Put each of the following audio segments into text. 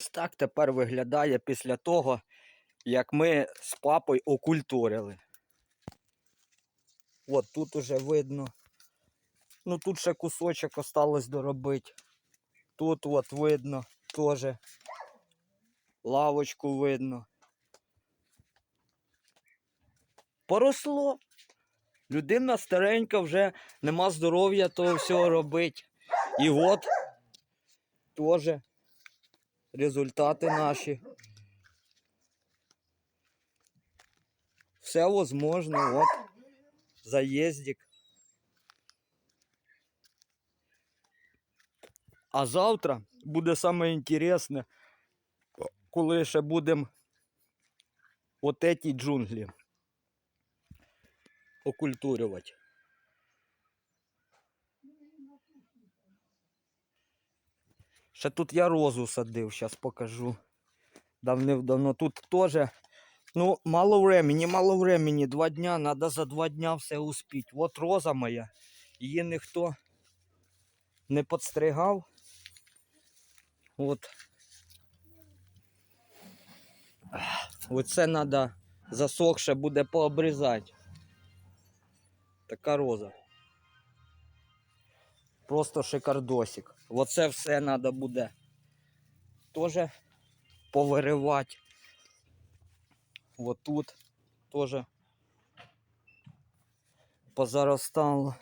Ось так тепер виглядає після того, як ми з папою окультурили. От тут уже видно. Ну тут ще кусочок осталось доробити. Тут от видно теж. Лавочку видно. Поросло. Людина старенька вже нема здоров'я того всього робити. І от теж результати наші. Все возможно, от заїздик. А завтра буде саме інтересне, коли ще будемо от ці джунглі окультурювати. Ще тут я розу садив, зараз покажу. Давним-давно тут теж. Ну, мало времени, мало времени. Два дня, треба за два дня все успіти. От роза моя. Її ніхто не підстригав. От. Оце треба засохше буде пообрізати. Така роза. Просто шикардосик. Оце все треба буде теж повиривати. Вот тут теж позаростало.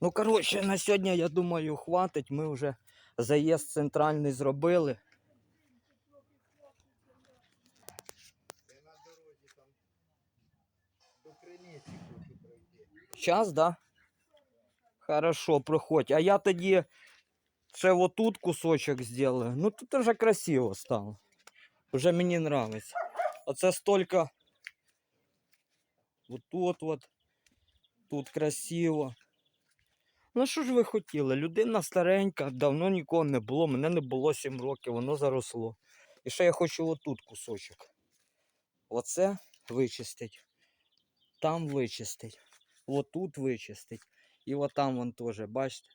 Ну, коротше, на сьогодні, я думаю, хватить. Ми вже заїзд центральний зробили. Сейчас, да? Хорошо, проходь. А я тоді ще вот тут кусочок сделаю. Ну тут уже красиво стало. Уже мені нравится. Оце столько. Вот тут вот. Тут красиво. Ну що ж ви хотіли? Людина старенька, давно нікого не було. Мене не було 7 років, воно заросло. І ще я хочу отут кусочок. Оце вичистить. Там вичистить. Вот тут вичистить. І от там вон теж, бачите.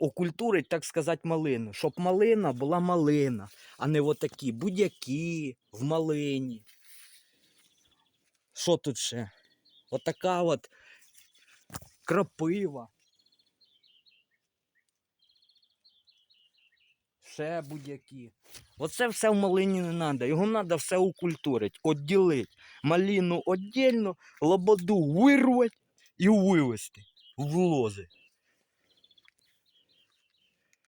Окультурить, так сказати, малину. Щоб малина була малина, а не отакі будь-які в малині. Що тут ще? Отака от крапива. Ще будь-які. Оце все в малині не треба. Його треба все укультурити, відділити. Малину віддільно, лободу вирвати і вивезти в лози.